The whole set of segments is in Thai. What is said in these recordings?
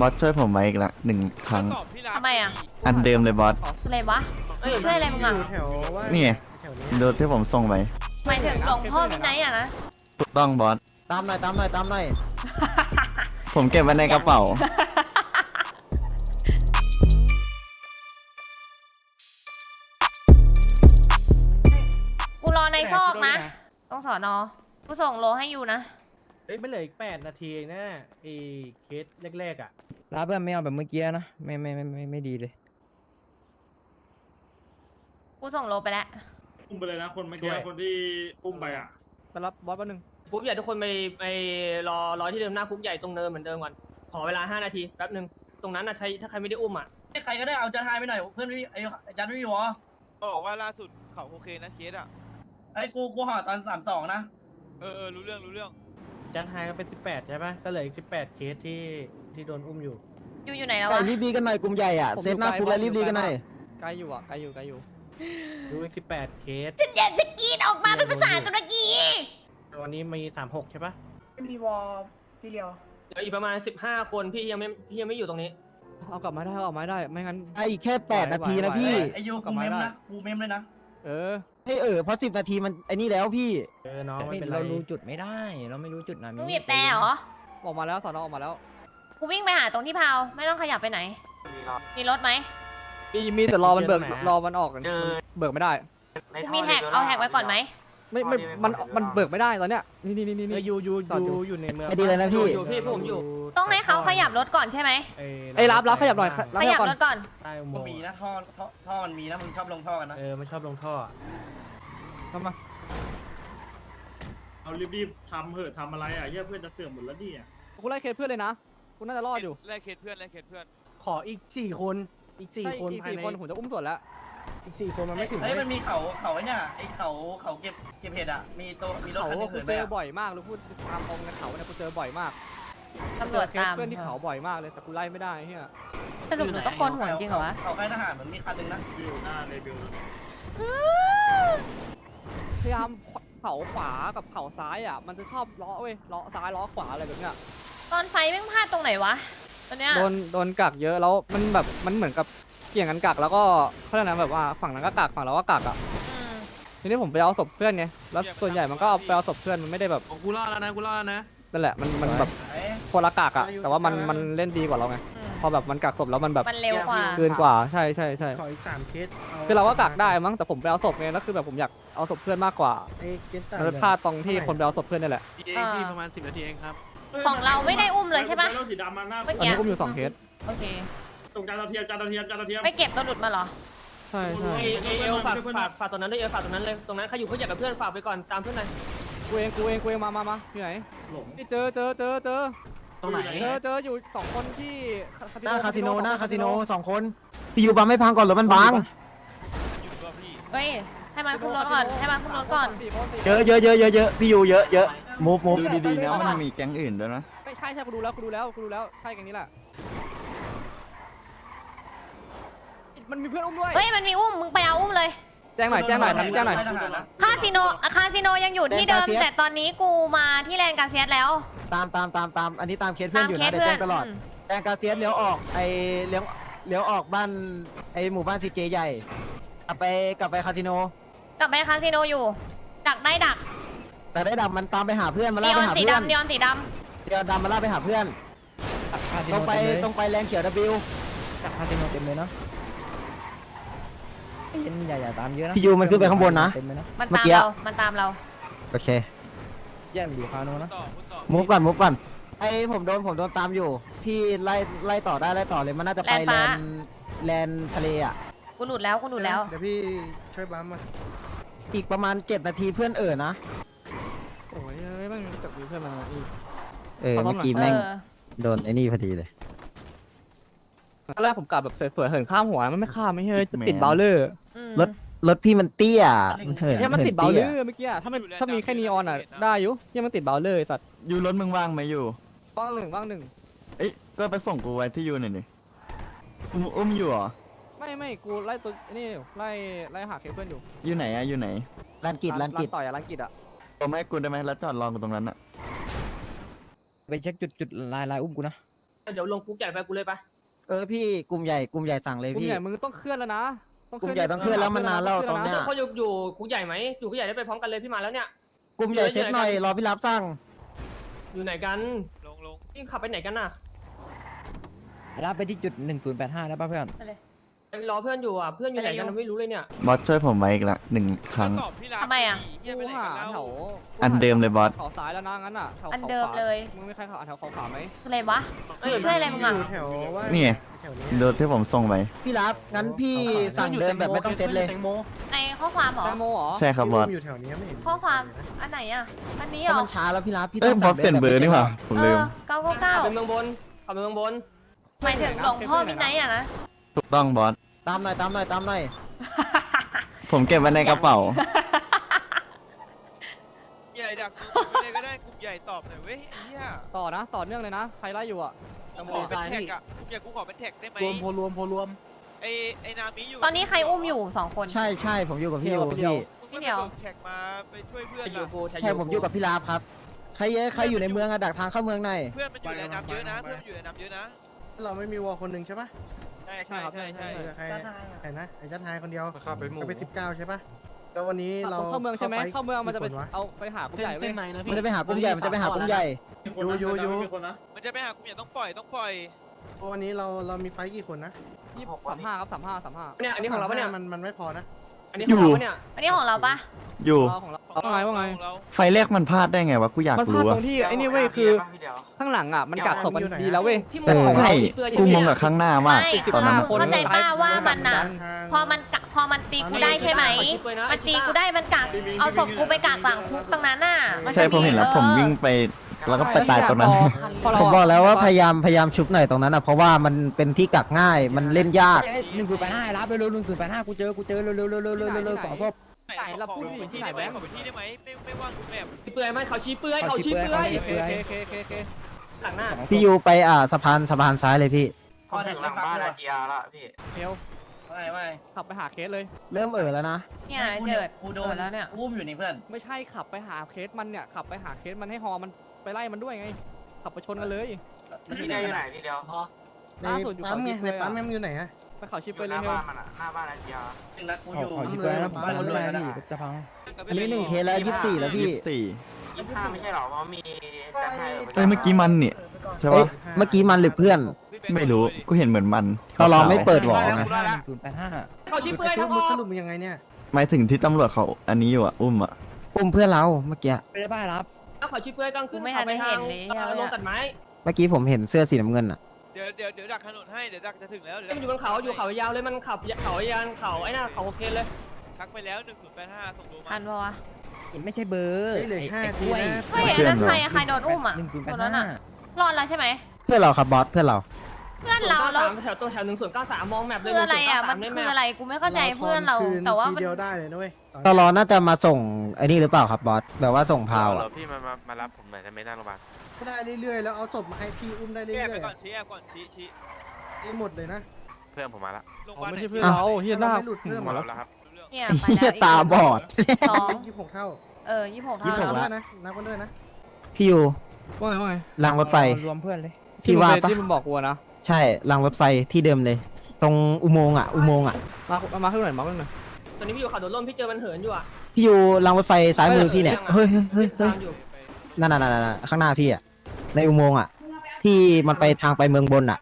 บอสช่วยผมไว้อีกละหนึ่งครั้งตอบพี่รักทำไมอะอันเดิมเลยบอส อะไรวะช่วยอะไรมึงอะยู่แถวว่านี่ไงแถวเนี้ยดูที่ผมส่งไปหมายถึงหลวงพ่อมินไนท์อะนะ ถูกต้องบอส ตามหน่อยตามหน่อยตามหน่อย ผมเก็บไว้ในกระเป๋า กูรอในซอกนะ ต้องสอนอกูส่งโลให้อยู่นะ เฮ้ยไม่เหลืออีกแปดนาทีเองนะไอ้เคสแรกๆอะ รับแบบไม่เอาแบบเมื่อกี้นะไม่ไม่ไม่ไม่ไม่ดีเลย กูส่งโลไปแล้ว อุ้มไปเลยนะคนเมื่อกี้คนที่อุ้มไปอะไปรับบอสแป๊บนึงคุกใหญ่ทุกคนไปไปรอรอที่เดิมหน้าคุกใหญ่ตรงเนินเหมือนเดิมก่อนขอเวลาห้านาทีแป๊บนึงตรงนั้นนะใครถ้าใครไม่ได้อุ้มอะใครก็ได้เอาจันทายไปหน่อยเพื่อนไม่มีไอ้ไอ้จันไม่มีวอบอกว่าล่าสุดเขาโอเคนะเคสอะไอ้กูกูห่อตอนสามสองนะ เออเออรู้เรื่องรู้เรื่อง จันทายก็เป็นสิบแปดใช่ปะก็เหลืออีกสิบแปดเคสที่ที่โดนอุ้มอยู่ อยู่อยู่ไหนแล้วแต่วะรีบดีกันหน่อยกลุ่มใหญ่อะ ผมเซตหน้าอยู่คุกไกลแล้วรีบดีกันหน่อย ไกลอยู่อะไกลอยู่ไกลอยู่ ดูอีกสิบแปดเคส ฉันอยากจะกรีดออกมาเป็นภาษาตุรกีวันนี้มีสามหกใช่ปะไม่มีวอพี่เลียวเหลืออีกประมาณสิบห้าคนพี่ยังไม่พี่ยังไม่อยู่ตรงนี้ เอากลับมาได้เอาออกมาได้ ไม่งั้น ไอ้อีกแค่แปดไหวนาทีนะไหวพี่ ไอ้ยูกลักูบมาเมมได้ นะกูเมมเลยนะ เออ ให้เออเพราะสิบนาทีมันไอ้นี่แล้วพี่ เออน้องไม่เป็นไรเรารู้จุดไม่ได้ เราไม่รู้จุดนะมึงบีบแต่เหรอ ออกมาแล้วสอนอออกมาแล้วกูวิ่งไปหาตรงที่พาวไม่ต้องขยับไปไหน มีรถไหมมีมีแต่รอมันเบิกเจอไหนอะรอมันออกกันเบิกไม่ได้ กูมีแท็กเอาแท็กไว้ก่อนไหม ไม่ไม่มันมันเบิกไม่ได้ตอนเนี้ยนี่นี่นี่นี่ยูยูยูอยู่ในเมืองไม่ดีเลยนะพี่ อยู่พี่ผมอยู่ ต้องให้เขาขยับรถก่อนใช่ไหม ไอ้ยรับรับขยับหน่อยขยับรถก่อน ใต้อุโมกูงค์มีนะท่อท่อท่อมันมีนะมึงชอบลงท่อกันนะ เออมันชอบลงท่อ เข้ามาเอารีบๆทำเหอะทำอะไรอะเหี้ยเพื่อนจะเสื่อมหมดแล้วเนี่ย กูไล่เคสเพื่อนเลยนะกูน่าจะรอดอยู่แลกเคสเพื่อนแลกเคสเพื่อนขออีกสี่คนอีกสี่คนอีกสี่คนผมจะอุ้มส่วนแล้ว อีกสี่คนมันไม่ถึงเฮ้ยมันมีเขาเขาไอ้เนี่ยไอ้เขาเขาเก็บเก็บเห็ดอะมีตัวมีรถเขาคันหนึงกูเหินเจไปออะบ่อยมากหรือพูดตามตรงกันเขาเนี่ยกูเจอบ่อยมากตำรวจเจอเคสตามเพื่อนที่เขาบ่อยมากเลยแต่กูไล่ไม่ได้เฮียสรุปหนูต้องโกนหัวจริงเหรอวะ เขาค่ายทหารมันมีคันหนึงนะบิวหน้าเลยบิวพยายามเผาขวากับเผาซ้ายอะมันจะชอบล้อเว้ยล้อซ้ายล้อขวาอะไรแบบเนี้ยตอนไฟแม่งพลาดตรงไหนวะตอนเนี้ยโดนโดนกักเยอะแล้วมันแบบมันเหมือนกับ เกี่ยงกันกักแล้วก็เขาเรียกนะแบบว่าฝั่งนั้นก็กักฝั่งเราก็กักอะอืมทีนี้ผมไปเอาศพเพื่อนไงแล้วส่วนใหญ่มันก็เอาไปเอาศพเพื่อนมันไม่ได้แบบกูรอดแล้วนะกูรอดแล้วนะนั่นแหละมันมันแบบเอ้ยคนละกักอะแต่ว่ามันมันเล่นดีกว่าเราไงอืมพอแบบมันกักศพแล้วมันแบบมันเร็วกว่าเกินกว่าใช่ใช่ใช่ขออีกสามเคสคือเราก็กักได้มั้งแต่ผมไปเอาศพไงแล้วคือแบบผมอยากเอาศพเพื่อนมากกว่าไอ้เกสตันมันพลาดตรงที่คนไปเอาศพเพื่อนนี่แหละ พี่เองพี่ประมาณสิบนาทีเองครับ ของเราไม่ได้อุ้มเลยใช่ปะรถสีดำมาหน้าเมื่อตอนกี้นี้อุ้มอยู่สองเคสโอเค ตรงจานดาวเทียมจานดาวเทียมจานดาวเทียมไม่เก็บตัวหลุดมาเหรอ ใช่ใช่เอเอเอลฝากฝากฝากตรงนั้นด้วยเอลฝากตรงนั้นเลยตรงนั้นใครอยู่คุกใหญ่กับเพื่อนฝากไปก่อนตามเพื่อนหน่อยกูเองกูเองกูเองมามามาที่ไหนหลงนี่เจอเจอเจอเจอตรงไหนเจอเจออยู่สองคนที่หน้าคาสิโนหน้าคาสิโนสองคนพี่ยูบังไม่พังก่อนหรือมันบังอยู่ตัวพี่เฮ้ย ให้มันขึ้นรถก่อน ให้มันขึ้นรถก่อนสี่คนสี่คนเยอะเยอะเยอะเยอะเยอะพี่ยูเยอะเยอะมูฟมูฟดูดีๆนะมันมีแก๊งอื่นด้วยนะไม่ใช่ใช่กูดูแล้วกูดูแล้วกูดูแล้วใช่กันนี้แหละ มันมีเพื่อนอุ้มด้วย เฮ้ย มันมีอุ้ม มึงไปเอาอุ้มเลย แจ้งหน่อยแจ้งหน่อยทำแจ้งหน่อยค่ายทหารนะคาสิโนอะคาสิโนยังอยู่ที่เดิมแต่ตอนนี้กูมาที่แลนด์กาเซียสแล้ว ตามตามตามตามอันนี้ตามเคสเพื่อนอยู่นะเดี๋ยวแจ้งตลอดมแจ้งกาเซียสเลี้ยวออกไอเลี้ยวเลี้ยวออกบ้านไอหมู่บ้านซีเจใหญ่กลับไปกลับไปคาสิโน กลับไปคาสิโนอยู่ ดักได้ดักแต่ได้ดำมันตามไปหาเพื่อนมานีล่าอไปอนหาสีเพื่อนดำนีออนสีดเดี๋ยวดำมาล่าไปหาเพื่อน ตรงไปตรงไปแรงเขียว W คาสิโนเต็มเลยเนาะ เห็นใหญ่ๆตามเยอะนะพี่ยูมันขึ้นไปข้างบนนะ เต็มเลยนะำมันเมื่ตาอมกี้เรา มันตามเรา โอเคแย่งอยู่คาโนนะต่อพูดต่อมูฟก่อนมูฟก่อนไอผมโดนผมโดนตามอยู่ พี่ไล่ไล่ต่อได้ไล่ต่อเลยมันน่าจะไปแลแลนนด์แลนทะเลอะ กูหลุดแล้ว กูหลุดแล้ว เดี๋ยวพี่ช่วยบัมมาอีกประมาณ 7 นาทีเพื่อนเอ่อนะโอ้ยเอ้ยมันจับมีเพื่อนมาอีก เออขอโทษเมื่อกี้เอแม่งอ โดนไอ้นี่พอดีเลย ตอนแรกผมกลับแบบสวยๆเหินข้ามหัวมันไม่ข้ามไม่เฮ้ยจะติดแหม เบลเลอร์อืมรถ รถพี่มันเตี้ยมันเหินเฮียมันติดเบลหิเลตี้อร์เมื่อกี้อะถ้ามันถ้ามีแค่นีออนอะได้อยู่เฮียมันติดเบลเลอร์ไอ้สัตว์อยู่รถมึงว่างไหมอยู่บ้างหนึ่งบ้างหนึ่งเอ้ยก็ไปส่งกูไว้ที่ยูหน่อยดิอุ้มอุ้มอยู่เหรอไม่ไม่กูไล่ตัวนี่อยู่ไล่ไล่หาเคสเพื่อนอยู่อยู่ไหนอะอยู่ไหนลานกิจลานกิจต่อยอะร้านกิจอะผมให้กูได้ไหมแล้วจอดรอกูตรงนั้นอะไปเช็คจุดจุดลายลายอุ้มกูนะ เดี๋ยวลงคุกใหญ่ไปกูเลยไป เออพี่กลุ่มใหญ่กลุ่มใหญ่สั่งเลยกลุ่มพี่ ใหญ่มึงต้องเคลื่อนแล้วนะกลุ่มใหญ่ต้องเคลื่อนแล้วมันนานแล้วตอนเนี้ยคนอยู่อยู่คุกใหญ่ไหมอยู่คุกใหญ่ได้ไปพร้อมกันเลยพี่มาแล้วเนี่ย กลุ่มใหญ่เซตหน่อยรอพี่รับสั่งอยู่ไหนกันลงลงนี่ขับไปไหนกันน่ะรับไปที่จุดหนึ่งศูนย์แปดห้าได้ป่ะเพื่อนไปเลย รอเพื่อนอยู่อะ เพื่อนอยู่ไหนกันไม่รู้เลยเนี่ย บอสช่วยผมไว้อีกละหนึ่งครั้งตอบพี่รับทำไมอะเฮียไปกูไหนหากันแถแล้ววอันเดิมเลยบอสเขาซ้ายแล้วนะงั้นอะแถวอันขาเดิมขวาเลย มึงไม่ใครเขาแถวเขาขวาไหมอะไรวะเอ้ยช่วยอะไรมึงอะแถวว่านี่ไง แถวนี้โดนที่ผมส่งไป พี่รับงั้นพี่สั่งเดินแบบไม่ต้องเซตเลยในข้อความเหรอ แตงโมเหรอใช่ครับบอส อยู่แถวนี้ไม่เห็นข้อความ อันไหนอะ อันนี้เหรถ้าอ มันช้าแล้วพี่รับพี่เอ้ต้ยองบอสั่สงเปลี่ยนเบอร์นี่หว่าผมเอลืม อเก้าเก้าเก้าขับไปเมืองบนขับไปเมืองบน หมายถึงหลวงพ่อมินไนท์อะนะ ถูกต้องบอส ตามหน่อยตามหน่อยตามหน่อยผมเก็บไว้ในกระเป๋า ใหญ่ดักกูไปเลยก็ได้กลุ่มใหญ่ตอบหน่อยเว้ยไอ้เฮียต่อนะ ต่อเนื่องเลยนะ ใครไล่อยู่อะกูขอเป็นแท็กอะกลุ่มใหญ่กูขอเป็นแท็กได้ไหมรวมพอรวมพอรวม ไอ้ไอ้นามิอยู่ตอนนี้ใครอุ้มอยู่สองคน ใช่ใช่ผมอยู่กับพี่อยู่เดียวพี่ มึงพี่ไม่เดียวไปบอกแท็กมาไปช่วยเพื่อนแท็กยูล่ะกูแท็กแค่ผมอยู่กับพี่รับครับ ใครเยอะใครอยู่ในเมืองอะดักทางเข้าเมืองหน่อยเพื่อนมันอยู่ในน้ำเยอะนะเพื่อนมันอยู่ในน้ำเยอะนะเราไม่มีวอลคนหนึ่งใช่ปะ ใช่ใช่ใช่ใช่เหลือใครใครนะไอ้จัดไทยคนเดียวเข้าไปหมู่ก็ไปสิบเก้าใช่ปะแล้ววันนี้เราเข้าเมืองใช่ไหมฟเข้าเมืองมันจะไปกี่ควเอาไปหากลุ่มใหญ่เว้ยมันจะไปหากลุ่มใหญ่ มันจะไปหากลุ่มใหญ่คนนะอยู่อยู่มีคนนะมันจะไปหากลุ่มใหญ่ต้องปล่อยต้องปล่อยวันนี้เราเรามีไฟท์กี่คนนะยี่สามห้าครับสามห้าสามห้าเนี่ยอันนี้ของเราปะเนี่ยมันมันไม่พอนะ อันนี้ของเราปะเนี่ยอันนี้ของเราปะ อยู่ของเราว่าไงว่าไง ของเราไฟแรกมันพลาดได้ไงวะกูอยากมันพลาดรู้ตอะรงที่ไอ้นี่เว้ยคือข้างหลังอะมันกักศพมันดีแล้วเว้ย ที่เออ ใช่เพื่อนกูงงอะกับข้างหน้ามากไม่ตอนนั้นคือเข้าใจป้าว่ามันน่ะทางพอมันกะพอมันตีกูได้ใช่ไหม มันตีกูได้มันกักเอาศพกูไปกักหลังคุกตรงนั้นน่ะนจะใช่ผมเห็นแล้วออผมวิ่งไปแล้วก็ไปตายตรงนั้น พอเราผมบอกแล้วว่าพยายามพยายามชุบหน่อยตรงนั้นอะเพราะว่ามันเป็นที่กักง่ายมันเล่นยากหนึ่งศูนย์แปดห้ารับไปเร็วหนึ่งศูนย์แปดห้ากูเจอกูเจอเร็วเร็วเร็วเร็วเร็วเร็วเร็วสองพวก ไหนเราพูดดิขอที่ที่ไหนได้ไหมแบงค์ขอไปที่ได้ไหมไม่ไม่ว่างกูแบบชี้เปลือยไหมเขาชี้เปลือยเขาชี้เปลือยเขาโอชี้เคเปลือยโอเคโอเคโอเคโอเคหลังหน้าพี่ยูไปอ่าสะพานสะพานซ้ายเลยพี่พอถึงหลังบ้านอะจีอาร์ละพี่เฮลไม่ไม่ขับไปหาเคสเลย เริ่มเอ่อแล้วนะเนี่ยเจิดกูโดเปินดแล้วเนี่ยอุ้มอยู่นี่เพื่อนไม่ใช่ขับไปหาเคสมันเนี่ยขับไปหาเคสมันให้ฮอมันไปไล่มันด้วยไง ขับไปชนกันเลยพี่เดียวอยู่ไหนพี่เดียวในล่าสุดอยู่ปั๊มไงเขาชิปในเลยอะปั๊มมันอยู่ไหนอะไป เขาชิปไปเลยเฮลหน้าบ้านอาจีอาร์นักกูอยู่ขอชิปเลยนะปั๊มมันเลยนะจะพังอันนี้หนึ่งเคสแล้วยี่สิบสี่แล้วพี่ยี่สิบสี่ยี่ห้าไม่ใช่หรอเพราะมีจัดให้เอ้ยเมื่อกี้มันเนี่ยใช่เอ้ยปะเมื่อกี้มันหรือเพื่อน ไม่รู้กูเห็นเหมือนมันตลอไม่เปิดหวอไงศูนย์แปดห้าเขาชี้เปลือยทั้งหมสดรุปมันยังไงเนี่ยหมายถึงที่ตำรวจเขาอันนี้อยู่อะอุ้มอะอุ้มเพื่อนเราเมื่อกี้ไปได้บ้ารับเขาชี้เปลือยกลางคืนไม่ทันได้เห็นเลยขับไปทางลงตัดไม้เมื่อกี้ผมเห็นเสื้อสีน้ำเงินอะ เดี๋ยวเดี๋ยวเดี๋ยวดักถนนให้เดี๋ยวดักจะถึงแล้วเดี๋ยวมันอยู่บนเขาอยู่เขายาวเลยมันขับเขายานเขาไอ้น่ะเขาโอเคเลยทักไปแล้ว1085ส่งดูมาทันปะวะไม่ใช่เบอร์เฮ้ยอันนั้นใครอะใครโดนอุ้มอะหนึ่งศูนย์แปคดนนั้นห้าอะรอดแล้วใช่ไหมเพื่อนเราครับบอสเพื่อนเรา เพื่อนเราแล้วแถวตัวแถวหนึ่งส่วนเก้าสามมองแมพเลยคืออะไรอะมัน1093คืออะไรกูไม่เข้าใจเพื่อนเราแต่ว่ามันเดียวได้เลยนะเว้ยตลอน่าจะมาส่งไอ้นี่หรือเปล่าครับบอสแบบว่าส่งพาวอะพี่มามามารับผมหน่อยได้ไหมหน้าโรงพยาบาลก็ ได้เรื่อยๆ แล้วเอาศพมาให้พี่อุ้มได้เรื่แยกอไปยก่อนชี้แยกก่อนชี้ชี้ๆได้หมดเลยนะเพื่อนผมมาละโรงพอ๋ยาาลอบไม่ไหนใช่เพื่อนเราเฮียหน้าเราไม่หลุดเพิ่มมาเหรรัอบแล้วครับรู้เรื่องเนี่ยไปเฮีแล้ยวตาบอด สองยี่สิบหกเท่าเออยี่สิบหกยี่เท่าสิบหแล้วกนับด้วยนะนับกันด้วยนะพี่ยูว่าไงว่าไงรางรถไฟ รวมเพื่อนเลยพี่ว่าปะ ที่มันบอกกูอะนะใช่รางรถไฟที่เดิมเลย ตรงอุโมงค์อะอุโมงค์อะมามามาขึ้นหน่อยมาขึ้นหน่อยตอนนี้พี่อยู่เขาโดดร่มพี่เจอมันเหินอยู่อะพี่ยูรางรถไฟซ้ายมือพี่เนี่ยเฮ้ยเฮ้ยเฮ้ยเฮ้ยตามอยู่ นั่นน่ะนั่นน่ะนั่นน่ะข้างหน้าพี่อะในอุโมงค์อะที่มันไปทางไปเมืองบนอะ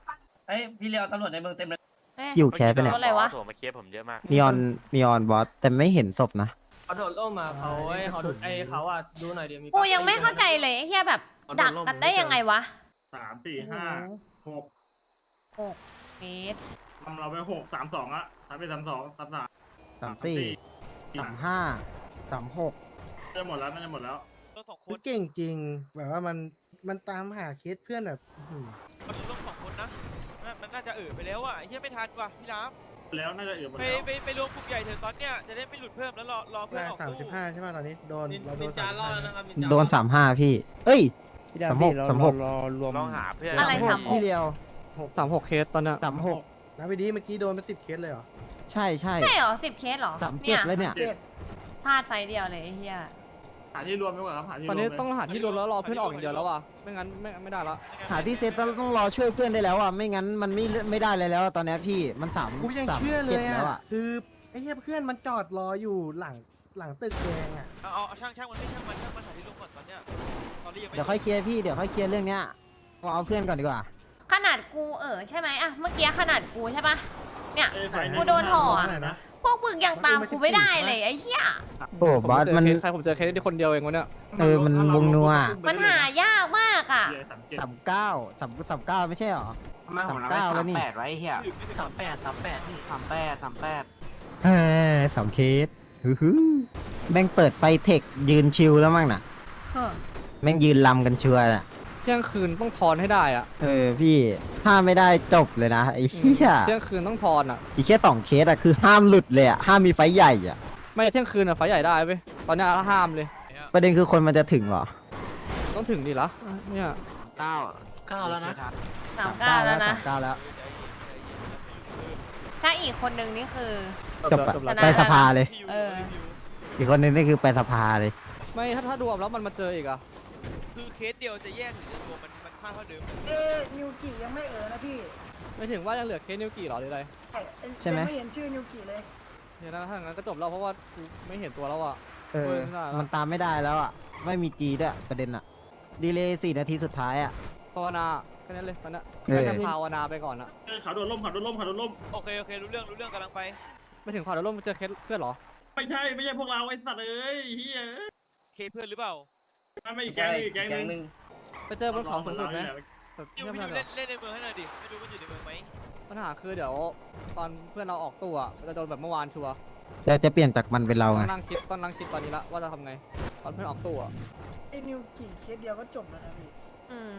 เอ้ยพี่เลียวตำรวจในเมืองเต็มเลยเอ๊ะ อยู่แคสไปเนี่ยรถอะไรวะ โทรมาเคลียร์ผมเยอะมาก นีออนนีออนบอสแต่ไม่เห็นศพนะ เขาโดดร่มมาเขาไอ้เขาโดดไอ้เขาอะดูหน่อยเดี๋ยวมีกูยังไม่เข้าใจเลยไอ้เฮียแบบดักกันได้ยังไงวะสามสี่ห้าหกหกเมตรทำเราไปหกสามสองอะทำไปสามสองสามสามสามสี่สามห้าสามหกน่าจะหมดแล้วน่าจะหมดแล้วร ถสองคมันนเก่งจริง แบบว่ามันมันตามหาเคสเพื่อนแบบอื้อหือมันรถสองคนนะน่ามันน่าจะเออไปแล้วอะไอ้เฮียไม่ทันว่ะพี่รับแล้วน่าจะเอือหมดไปแล้วไปไปรวมกลุ่มใหญ่เถอะตอนเนี้ยจะได้ไม่หลุดเพิ่มแล้วรอรอเพื่อนได้ออกสามตู้สิบห้าใช่ป่ะตอนนี้โดนเราโดนนินจารอดแล้วนะครับนินจาโดนสามห้าพี่ เอ้ยสามหกสามหกรวม ลองหาเพื่อนอะไรสามหพี่กเลียวสามหกเคสตอนเนี้ยสามหกนะพี่ดีเมื่อกี้โดนไปสิบเคสเลยเหรอ ใช่ใช่ใช่เหรอสิบเคสเหรอสามเจ็ดเลยเนี่ย พลาดไฟเดียวเลยไอ้เฮีย หาที่รวมดีกว่าครับหาที่รตวอมนนี้เลยต้องหาที่รวมแล้วรอเพื่อนออกอย่างเดียวแล้วว่ะไม่งั้นไม่ไม่ได้ละหาที่เซตต้องต้องรอช่วยเพื่อนได้แล้วอะไม่งั้นมันไม่ไม่ได้เลยแล้วอะตอนเนี้ยพี่มันสามกูยังสามเชื่อเลจ็ดยแล้วอะ อะ คือไอ้เหี้ยเพื่อนมันจอดรออยู่หลังหลังตึกแดงอะเอาเอาเอาช่างช่างมันไม่ช่างมันช่างมันหาที่ลงก่อนตอนเนี้ยตอนนี้ยังไม่เดี๋ยวค่อยเคลียร์พี่เดี๋ยวค่อยเคลียร์เรื่องเนี้ยเอาเอาเพื่อนก่อนดีกว่า ขนาดกูเออใช่ไหมอะเมื่อกี้ขนาดกูใช่ปะเนี่ยเอ้ยฝ่ายกูโดนห่ออะอะไรนะ พวกมึงยังตามกูไม่ได้เลยไอ้เหี้ย โอ้บอสมันใครผมเจอเคสที่คนเดียวเองวะเนี่ยเออมันวงนัวมันหายากมากอะเหี้ยสามเจ็ดสามเก้าสามสามเก้าไม่ใช่หรอทำไมผมสามเก้าแล้วนี่แปดไว้เฮียสามแปดสามแปดสามแปดสามแปดเออสองเคสฮึฮึแม่งเปิดไฟเทคยืนชิลแล้วมั้งน่ะเฮ้อแม่งยืนลำกันชัวร์น่ะ เที่ยงคืนต้องทอนให้ได้อะเออพี่ห้ามไม่ได้จบเลยนะไอ้เหี้ยเที่ยงคืนต้องทอนอะ อีกแค่สองเคสอะคือห้ามหลุดเลยอะห้ามมีไฟใหญ่อะไม่เที่ยงคืนอะไฟใหญ่ได้เว้ยตอนเนี้ยห้ามเลย ประเด็นคือคนมันจะถึงเหรอต้องถึงดิละเนี่ยเก้าเก้าแล้วนะสามเก้าแล้วนะสามเก้าแล้วถ้าอีกคนนึงนี่คือ จบอะแล้วไปสภาเลย เออ อีกคนนึงนี่คือไปสภาเลย ไม่ถ้าถ้ารวมแล้วมันมาเจออีกอะ คือเคสเดียวจะแยกหรือจะรวมมันมันค่าเท่าเดิมเอ๊นิวกิยังไม่เออนะพี่ไม่ถึงว่ายังเหลือเคสนิวกี่หรอหรืออะไรใช่ไหมไม่เห็นชื่อนิวกิเลยเนี่ยนะถ้าอย่างนั้นก็จบแล้วเพราะว่ากูไม่เห็นตัวแล้วอะเออไม่ได้ละมันตามไม่ได้แล้วอะไม่มีจีด้วยประเด็นอะดีเลยสี่นาทีสุดท้ายอะภาวนาแค่นั้นเลยตอนเนี้ยเออแค่ภาวนาไปก่อนอะเอ้ยเขาโดนล่มเขาโดนล่มเขาโดนล่มโอเคโอเครู้เรื่องรู้เรื่องกำลังไปไม่ถึงขอเดี๋ยวลงมาเจอเคสเพื่อนเหรอไม่ใช่ไม่ใช่พวกเราไอ้สัตว์เอ้ยเฮียเคสเพื่อนหรือเปล่า มันไม่อีกแก๊งหนึ่งอีกแก๊งหนึ่งไปเจอบนเขาสูงสุดไหมแบบอยู่เงียบพี่ๆอเหรยู่อเล่นเล่นในเมืองให้หน่อยดิไม่รู้มันอยู่ในเมืองไหมปัญหาคือเดี๋ยว ตอนเพื่อนเราออกตัวอะมันจะโดนแบบเมื่อวานชัวร์จะจะเปลี่ยนจากมันเป็นเราต้อไงงนั่งคิดต้องนั่งคิดตอนนี้ละว่าจะทำไง ตอนเพื่อนออกตัวอะไอ้นิวกิเคสเดียวก็จบแล้วนะพี่ อืม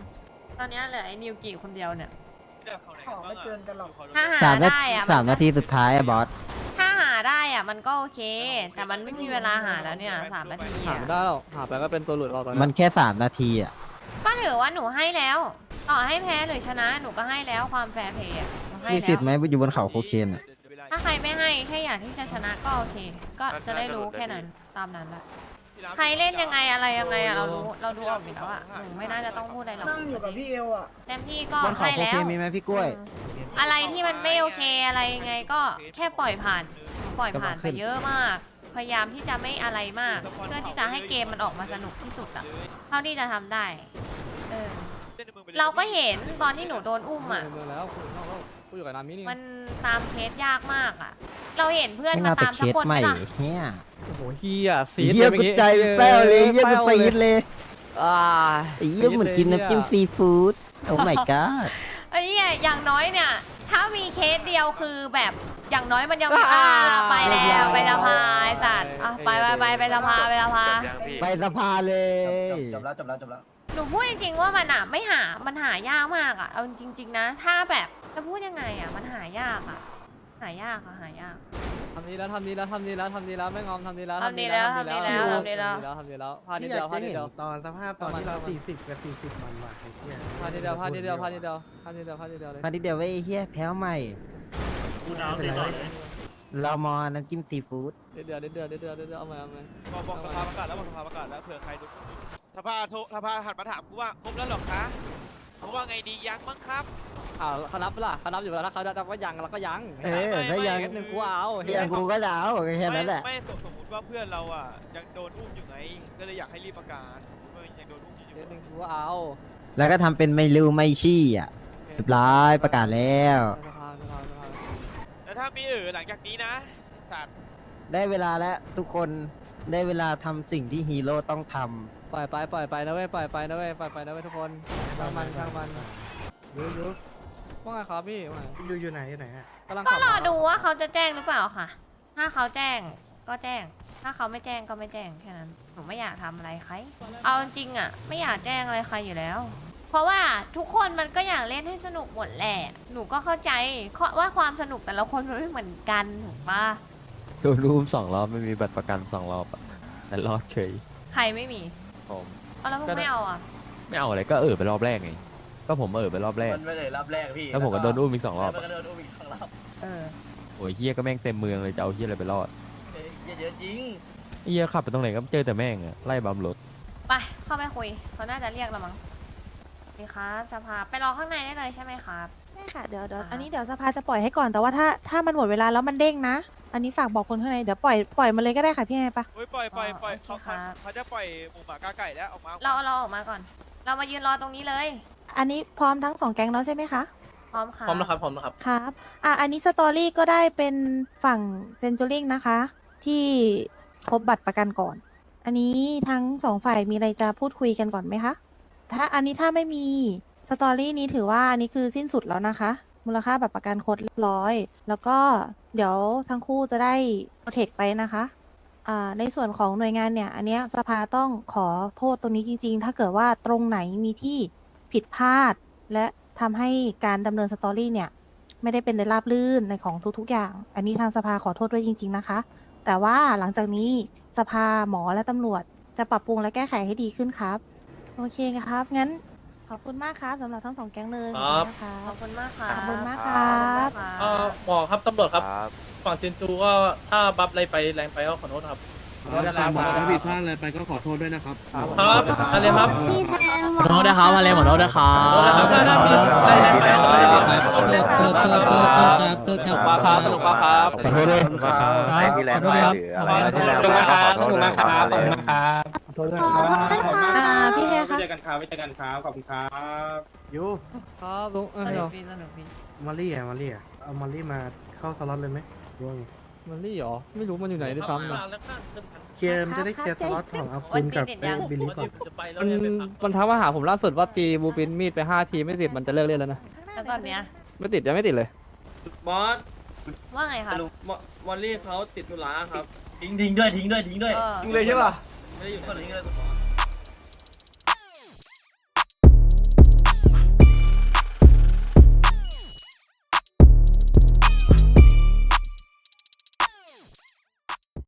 ตอนเนี้ยเหลือไอ้นิวกิคนเดียวเนี่ยที่เดินเขาไหนขอไม่เกินกันหรอก ถ้าหาสามนาได้อะสามนาทีสุดท้ายอะบอสถ้าหา ได้อะมันก็โอเค แต่มันไม่มีเวลาหาแล้วเนี่ยสามนาทีหาอะไม่ได้หรอกหาไปก็เป็นตัวหลุดเราตอนมันี้นแค่สามนาทีอะก็ถือว่าหนูให้แล้ว ต่อให้แพ้หรือชนะหนูก็ให้แล้วความแฟร์เพย์อะหนูให้มีแล้วสิทธิ์ไหมอยู่บนเขาโคเคนอะถ้าใครไม่ให้แค่อยากที่จะชนะก็โอเค ก็จะได้รู้แค่นั้นตามนั้นแหละใครเล่นยังไงอะไรยังไงอะเรารู้เราดูออกอยู่แล้วอะหนูไม่น่าจะต้องพูดอะไรหรอกนั่งอยู่กับพี่เอลอะเต็มที่ก็บนเขาให้โคแล้เควนมีไหมพี่กล้วยอืมอะไรที่มันไม่โอเคอะไรยังไงก็แค่ปล่อยผ่าน ปล่อยผ่านไปเยอะมาก พยายามที่จะไม่อะไรมาก เพื่อที่จะให้เกมมันออกมาสนุกที่สุดอะเท่าที่จะทำได้ เออ เราก็เห็นตอนที่หนูโดนอุ้มอะเมืองแล้วกูนอกแล้วกูอยู่กับนามินี่มันตามเคสยากมากอะเราเห็นเพื่อนไม่มาน่าแต่ตามเคสักสคนใหไหมม่ล่ะเฮียโอ้โหเฮียสีเยี่ยป็นกูอย่างงี้ใจแป้วเลยเยี่ยกูแป้วปีดเลยอ่าไอ้เยี่ยเหมือนกินน้ำจิ้มซีฟู้ดโอ้ my god ไอ้เหี้ยอย่างน้อยเนี่ย ถ้ามีเคสเดียวคือแบบอย่างน้อยมันยังมีอ่าไปแล้วไปสภาไอ้สัตว์อะไปไปไปไปสภาไปสภาจบยังพี่ไปสภาเลยจบแล้วจบแล้วจบแล้ว หนูพูดจริงๆว่ามันอะไม่หา มันหายากมากอะ เอาจริง ๆ นะ ถ้าแบบจะพูดยังไงอะ มันหายากอะ หายากอะหายาก ทำดีแล้วทำดีแล้วทำดีแล้วทำดีแล้วไม่งอมทำดีแล้วทำดีแล้วทำดีแล้วทำทำดีดีแล้แล้ววทำดีแล้วพลาดนิที่ดอเดียายวกพลาจะดนิดเห็นเดียวตอนสภาพตอนที่เราประมาณสี่สิบกับสี่สิบมันว่ะไอ้เหี้ยพลาดนิดเดียวพลาดนิดเดียวพลาดนิดเดียวพลาดนิดเดียวพลาดนิดเดียวเลยมาดิเดียวไว้ไอ้เฮียแพ้วใหม่กูดาวตีต่อเลยเรามอน้ำจิ้มซีฟู้ดนิดเดียวนิดเดียวนิดเดียวนิดเดียวเอามาเอามาบอกบอกสภาประกาศแล้วบอกสภาประกาศแล้วเผื่อใครดูสภาโทรสภาหันมาถามกูว่าครบแล้วหรอคะเขาว่าไงดียังมั้งครับ อ่าเขานับปะล่ะเขานับอยู่แล้วถ้าเขานับก็ยังเราก็ยังเออถ้ายังเคสหนึ่งกูเอาเฮียกูก็ดาวแค่นั้นแหละไม่ไม่สมมติว่าเพื่อนเราอะยังโดนอุ้มอยู่ไง ก็เลยอยากให้รีบประกาศว่ายังโดนอุ้มอยู่เคสหนึ่งกูเอา แล้วก็ทำเป็นไม่รู้ไม่ชี้อะเรียบร้อยประกาศแล้วสภาสภาสภาแล้วถ้ามีเออหลังจากนี้นะสัตว์ได้เวลาแล้วทุกคนได้เวลาทำสิ่งที่ฮีโร่ต้องทำปล่อยไปปล่อยไปนะเว้ยปล่อยไปนะเว้ยปล่อยไปนะเว้ยทุกคนช่างมันช่างมันรู้รู้ ว่าไงครับพี่ว่าไงอยู่อยู่ไหนอยู่ไหนอะกำลังก็ขับรอมาดูว่าเขาจะแจ้งหรือเปล่าค่ะ ถ้าเขาแจ้งก็แจ้ง ถ้าเขาไม่แจ้งก็ไม่แจ้งแค่นั้น หนูไม่อยากทำอะไรใคร เอาจริงๆอะไม่อยากแจ้งอะไรใครอยู่แล้ว เพราะว่าทุกคนมันก็อยากเล่นให้สนุกหมดแหละ หนูก็เข้าใจว่าความสนุกแต่ละคนมันไม่เหมือนกันถูกปะโดนรูปสองรอบไม่มีบัตรประกันสองรอบอะแต่รอดเฉยใครไม่มีผมเอาแล้วมึงไม่เอาอะไม่เอาอะไรก็เออไปรอบแรกไง ก็ผมเออไปรอบแรก มันไม่ได้รับแรกพี่แล้วผมก็โดนอุ้มอีกสองรอบแล้วอะก็โดนอุ้มอีกสองรอบเออ โอ้ยเฮียก็แม่งเต็มเมืองเลยจะเอาเฮียอะไรไปรอดเอ้ยเยอะจริงไอ้เหี้ยขับไปตรงไหนก็เจอแต่แม่งอะไล่บัมรถไปเข้าไปคุย เขาน่าจะเรียกเรามั้งนี่ครับสภาไปรอข้างในได้เลยใช่ไหมครับ ได้ค่ะเดี๋ยวเดี๋ยวอ่า อันนี้เดี๋ยวสภาจะปล่อยให้ก่อนแต่ว่าถ้าถ้ามันหมดเวลาแล้วมันเด้งนะ อันนี้ฝากบอกคนข้างในเดี๋ยวปล่อยปล่อยมันเลยก็ได้ค่ะพี่ไงปะเฮ้ยปล่อยปล่อยปล่อยอ๋อเขาโอเคครับ เขาจะปล่อยหมูหมากาไก่แล้วออกมาเราเราออกมาก่อน เรามายืนรอตรงนี้เลย อันนี้พร้อมทั้งสองแก๊งแล้วใช่ไหมคะ พร้อมค่ะพร้อมแล้วครับพร้อมแล้วครับ ครับ อะ อันนี้สตอรี่ก็ได้เป็นฝั่งเซนจูริงนะคะ ที่ครบบัตรประกันก่อน อันนี้ทั้งสองฝ่ายมีอะไรจะพูดคุยกันก่อนไหมคะ ถ้าอันนี้ถ้าไม่มีสตอรี่นี้ถือว่าอันนี้คือสิ้นสุดแล้วนะคะ มูลค่าบัตรประกันครบเรียบร้อย แล้วก็เดี๋ยวทั้งคู่จะได้โปรเทคไปนะคะ อ่า ในส่วนของหน่วยงานเนี่ย อันเนี้ยสภาต้องขอโทษตรงนี้จริง ๆ ถ้าเกิดว่าตรงไหนมีที่ ผิดพลาด และทำให้การดำเนินสตอรี่เนี่ย ไม่ได้เป็นในราบลื่นในของทุกๆอย่าง อันนี้ทางสภาขอโทษด้วยจริง ๆนะคะ แต่ว่าหลังจากนี้สภาหมอและตำรวจจะปรับปรุงและแก้ไขให้ดีขึ้นครับ โอเคครับ งั้นขอบคุณมากครับสำหรับทั้งสองแก๊งเลยครับขอบคุณนะขอบคุณมากค่ะขอบคุณมากครับ ขอณเอ่อหมอครับตำรวจครับครับ ฝั่งเซนจูก็ถ้าบัฟอะไรไปแรงไปก็ขอโทษครับ ครับถ้าผิดพลาดอะไรไปก็ขอโทษด้วยนะครับ ครับอะไรครับพี่แทนขอโทษนะครับอะไรขอโทษนะครัขอโทษนะครับถ้าถ้ามีอะไรแรงไปก็ขอโทษครับสนุกมากครับสนุกมากครับขอโทษด้วยไอ้ที่แรงไปหรืออะไรที่แรงไปก็ขอโทษด้วยนะครับโทษนะครับอ่าพี่แทนครับเจอกันครับไว้เจอกันครับขอบคุณครับยูครับลุงเออสเดี๋นุยวกดีสนุกดีมารี่อะมารี่อะเอามารี่มาเข้าสล็อตเลยไหมหรือว่าไง มันนี่เหรอ ไม่รู้มันอยู่ไหนด้วยซ้ำนะเคลียร์มันจะได้เคลียร์สล็อตของอาคุณกับไอ้บิลลี่ก่อน มันมันทักมาหาผมล่าสุดว่าตีบูปินมีดไปห้าทีไม่ติดมันจะเลิกเล่นแล้วนะ แล้วตอนเนี้ยไม่ติดยังไม่ติดเลย บอสว่าไงคะวอลลี่เขาติดธุระครับ ทิ้งทิ้งด้วยทิ้งด้วยทิ้งด้วย เออจริงเลยใช่ป่ะไม่ได้อยู่คนทิ้งเลย